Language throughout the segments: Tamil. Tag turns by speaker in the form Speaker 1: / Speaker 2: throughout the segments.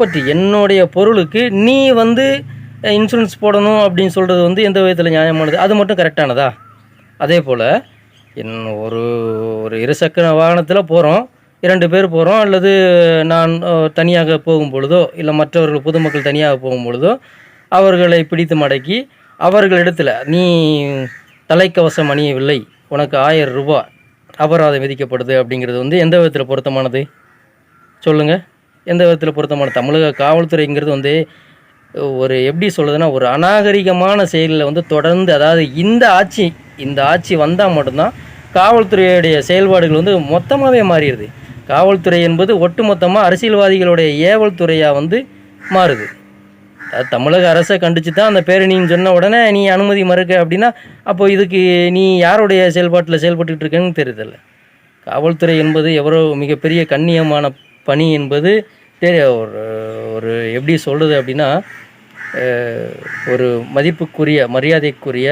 Speaker 1: ப்ராப்பர்ட்டி என்னுடைய பொருளுக்கு நீ வந்து இன்சூரன்ஸ் போடணும் அப்படின்னு சொல்கிறது வந்து எந்த விதத்தில் நியாயமானது? அது மட்டும் கரெக்டானதா அதே போல் என் ஒரு ஒரு இருசக்கர வாகனத்தில் போகிறோம் இரண்டு பேர் போகிறோம் அல்லது நான் தனியாக போகும் பொழுதோ இல்லை மற்றவர்கள் பொதுமக்கள் தனியாக போகும் பொழுதோ அவர்களை பிடித்து மடக்கி அவர்களிடத்தில் நீ தலைக்கவசம் அணியவில்லை உனக்கு ஆயிரம் ரூபாய் அபராதம் விதிக்கப்படுது அப்படிங்கிறது வந்து எந்த விதத்தில் பொருத்தமானது? சொல்லுங்கள் எந்த விதத்தில் பொருத்தமான? தமிழக காவல்துறைங்கிறது வந்து ஒரு எப்படி சொல்லுதுன்னா ஒரு அநாகரிகமான செயலில் வந்து தொடர்ந்து அதாவது இந்த ஆட்சி இந்த ஆட்சி வந்தால் மட்டும்தான் காவல்துறையுடைய செயல்பாடுகள் வந்து மொத்தமாகவே மாறிடுது. காவல்துறை என்பது ஒட்டுமொத்தமாக அரசியல்வாதிகளுடைய ஏவல் துறையாக வந்து மாறுது. அது தமிழக அரசை கண்டிச்சு தான் அந்த பேரணின்னு சொன்ன உடனே நீ அனுமதி மறுக்க அப்படின்னா அப்போ இதுக்கு நீ யாருடைய செயல்பாட்டில் செயல்பட்டுட்டு இருக்கேன்னு தெரியுதில்ல. காவல்துறை என்பது எவ்வளோ மிகப்பெரிய கண்ணியமான பணி என்பது தெரிய ஒரு ஒரு எப்படி சொல்கிறது அப்படின்னா ஒரு மதிப்புக்குரிய மரியாதைக்குரிய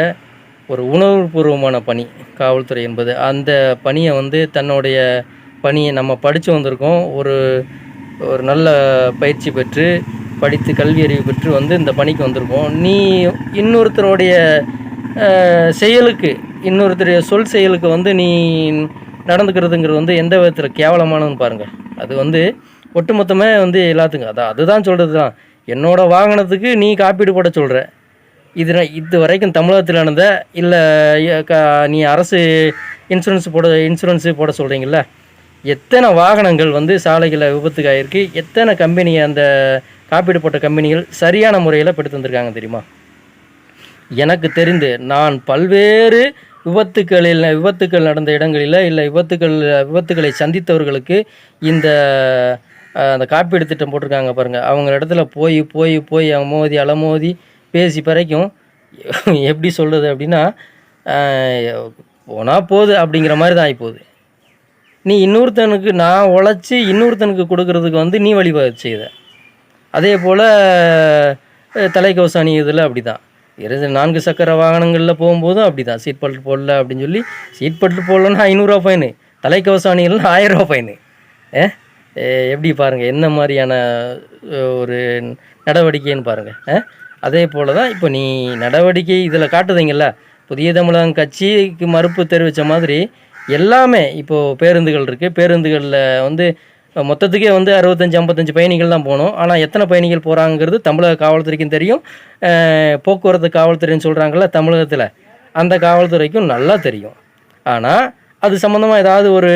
Speaker 1: ஒரு உணர்வுபூர்வமான பணி காவல்துறை என்பது. அந்த பணியை வந்து தன்னுடைய பணியை நம்ம படித்து வந்திருக்கோம். ஒரு ஒரு நல்ல பயிற்சி பெற்று படித்து கல்வி அறிவு பெற்று வந்து இந்த பணிக்கு வந்திருக்கோம். நீ இன்னொருத்தருடைய செயலுக்கு இன்னொருத்தருடைய சொல் செயலுக்கு வந்து நீ நடந்துக்கிறதுங்கிறது வந்து எந்த விதத்தில் கேவலமானதுன்னு பாருங்கள் அது வந்து ஒட்டுமொத்தமே வந்து எல்லாத்துக்கும். அதான் அதுதான் சொல்கிறது தான் என்னோட வாகனத்துக்கு நீ காப்பீடு போட சொல்கிற இது இது வரைக்கும் தமிழகத்தில் நடந்த இல்லை நீ அரசு இன்சூரன்ஸ் போட இன்சூரன்ஸு போட சொல்கிறீங்கள எத்தனை வாகனங்கள் வந்து சாலைகளில் விபத்துக்கு ஆகிருக்கு எத்தனை கம்பெனி அந்த காப்பீடு போட்ட கம்பெனிகள் சரியான முறையில் பெற்று தந்திருக்காங்க தெரியுமா? எனக்கு தெரிந்து நான் பல்வேறு விபத்துக்களில் விபத்துக்கள் நடந்த இடங்களில் இல்லை விபத்துக்கள் விபத்துக்களை சந்தித்தவர்களுக்கு இந்த அந்த காப்பீடு திட்டம் போட்டிருக்காங்க பாருங்கள் அவங்க இடத்துல போய் போய் போய் மோதி அலமோதி பேசி பறைக்கும். எப்படி சொல்கிறது அப்படின்னா போனால் போகுது அப்படிங்கிற மாதிரி தான் ஆகிப்போகுது நீ இன்னொருத்தனுக்கு நான் உழைச்சி இன்னொருத்தனுக்கு கொடுக்கறதுக்கு வந்து நீ வழிவகை செய்த. அதே போல் தலைக்கவசம் அணியுதில் அப்படி தான் இரு நான்கு சக்கர வாகனங்களில் போகும்போதும் அப்படி தான் சீட் பெல்ட் போடல அப்படின்னு சொல்லி சீட் பெல்ட் போடலன்னா ஐநூறுரூவா ஃபைனு தலைக்கவசம் அணியலாம் ஆயிரரூவா ஃபைனு ஏ எப்படி பாருங்கள் என்ன மாதிரியான ஒரு நடவடிக்கைன்னு பாருங்கள் அதே போல் தான் இப்போ நீ நடவடிக்கை இதில் காட்டுதீங்கல்ல புதிய தமிழகம் கட்சிக்கு மறுப்பு தெரிவித்த மாதிரி எல்லாமே இப்போது பேருந்துகள் இருக்குது பேருந்துகளில் வந்து மொத்தத்துக்கே வந்து அறுபத்தஞ்சு ஐம்பத்தஞ்சு பயணிகள் தான் போகணும் ஆனால் எத்தனை பயணிகள் போகிறாங்கிறது தமிழக காவல்துறைக்கும் தெரியும். போக்குவரத்து காவல்துறைன்னு சொல்கிறாங்கல்ல தமிழகத்தில். அந்த காவல்துறைக்கும் நல்லா தெரியும். ஆனால் அது சம்மந்தமாக ஏதாவது ஒரு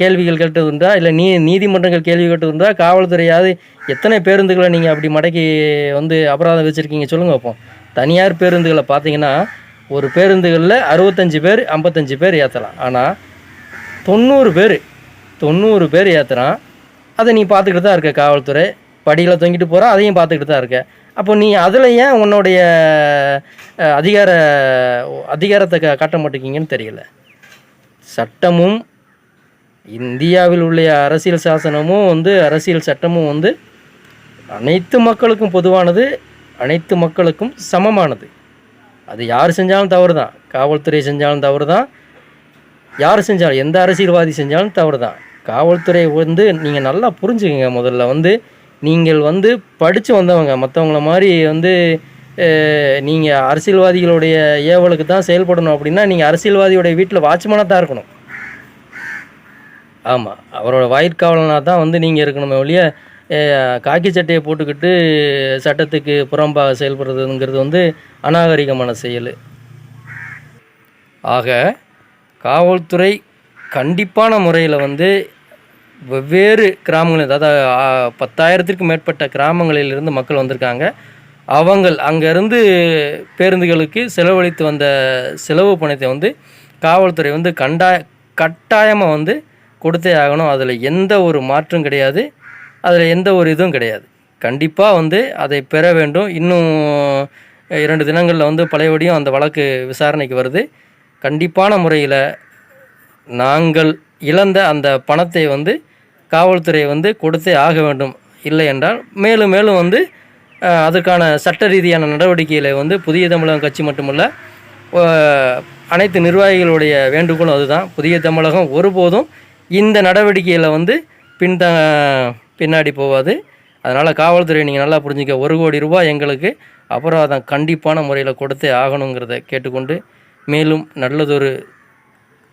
Speaker 1: கேள்விகள் கேள்விகள் இருந்தால் இல்லை நீ நீதிமன்றங்கள் கேள்வி கேட்டதுண்டா காவல்துறையாவது எத்தனை பேருந்துகளை நீங்கள் அப்படி மடக்கி வந்து அபராதம் வச்சுருக்கீங்க சொல்லுங்கள் பார்ப்போம் தனியார் பேருந்துகளை பார்த்தீங்கன்னா ஒரு பேருந்துகளில் அறுபத்தஞ்சு பேர் ஐம்பத்தஞ்சு பேர் ஏற்றலாம் ஆனால் தொண்ணூறு பேர் தொண்ணூறு பேர் ஏற்றுறான் அதை நீ பார்த்துக்கிட்டு தான் இருக்க காவல்துறை. படியில் தொங்கிட்டு போகிறான் அதையும் பார்த்துக்கிட்டு தான் இருக்க. அப்போ நீ அதில் ஏன் உன்னுடைய அதிகார அதிகாரத்தை க காட்ட மாட்டேங்கிங்கன்னு தெரியல. சட்டமும் இந்தியாவில் உள்ள அரசியல் சாசனமும் வந்து அரசியல் சட்டமும் வந்து அனைத்து மக்களுக்கும் பொதுவானது அனைத்து மக்களுக்கும் சமமானது. அது யார் செஞ்சாலும் தவறு தான் காவல்துறை செஞ்சாலும் தவறு தான் யார் செஞ்சாலும் எந்த அரசியல்வாதி செஞ்சாலும் தவறு தான் காவல்துறை வந்து நீங்கள் நல்லா புரிஞ்சுக்கங்க முதல்ல. வந்து நீங்கள் வந்து படித்து வந்தவங்க மற்றவங்கள மாதிரி வந்து நீங்கள் அரசியல்வாதிகளுடைய ஏவலுக்கு தான் செயல்படணும் அப்படின்னா நீங்கள் அரசியல்வாதியோடைய வீட்டில் வாட்ச்மேனாக தான் இருக்கணும். ஆமாம் அவரோட வாயிற்காவலனாக தான் வந்து நீங்கள் இருக்கணுமே ஒழிய காக்கி சட்டையை போட்டுக்கிட்டு சட்டத்துக்கு புறம்பாக செயல்படுறதுங்கிறது வந்து அநாகரிகமான செயல். ஆக காவல்துறை கண்டிப்பான முறையில் வந்து வெவ்வேறு கிராமங்கள் அதாவது பத்தாயிரத்திற்கும் மேற்பட்ட கிராமங்களிலிருந்து மக்கள் வந்திருக்காங்க. அவங்கள் அங்கேருந்து பேருந்துகளுக்கு செலவழித்து வந்த செலவு பணத்தை வந்து காவல்துறை வந்து கண்டாய கட்டாயமாக வந்து கொடுத்தே ஆகணும். அதில் எந்த ஒரு மாற்றும் கிடையாது. அதில் எந்த ஒரு இதுவும் கிடையாது. கண்டிப்பாக வந்து அதை பெற வேண்டும். இன்னும் இரண்டு தினங்களில் வந்து பழையபடியும் அந்த வழக்கு விசாரணைக்கு வருது. கண்டிப்பான முறையில் நாங்கள் இழந்த அந்த பணத்தை வந்து காவல்துறை வந்து கொடுத்தே ஆக வேண்டும். இல்லை என்றால் மேலும் மேலும் வந்து அதற்கான சட்ட ரீதியான நடவடிக்கைகளை வந்து புதிய தமிழகம் கட்சி மட்டுமல்ல அனைத்து நிர்வாகிகளுடைய வேண்டுகோளும் அதுதான். புதிய தமிழகம் ஒருபோதும் இந்த நடவடிக்கையில் வந்து பின்த பின்னாடி போகாது. அதனால் காவல்துறை நீங்கள் நல்லா புரிஞ்சுக்க ஒரு கோடி ரூபாய் எங்களுக்கு அபராதம் கண்டிப்பான முறையில் கொடுத்தே ஆகணுங்கிறத கேட்டுக்கொண்டு மேலும் நல்லதொரு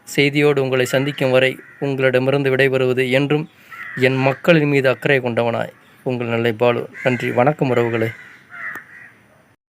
Speaker 1: செய்தியோடு உங்களை சந்திக்கும் வரை உங்களிடமிருந்து விடைபெறுவது என்றும் என் மக்களின் மீது அக்கறை கொண்டவனாய் உங்கள் நல்லை பாலு. நன்றி. வணக்கம் உறவுகளே.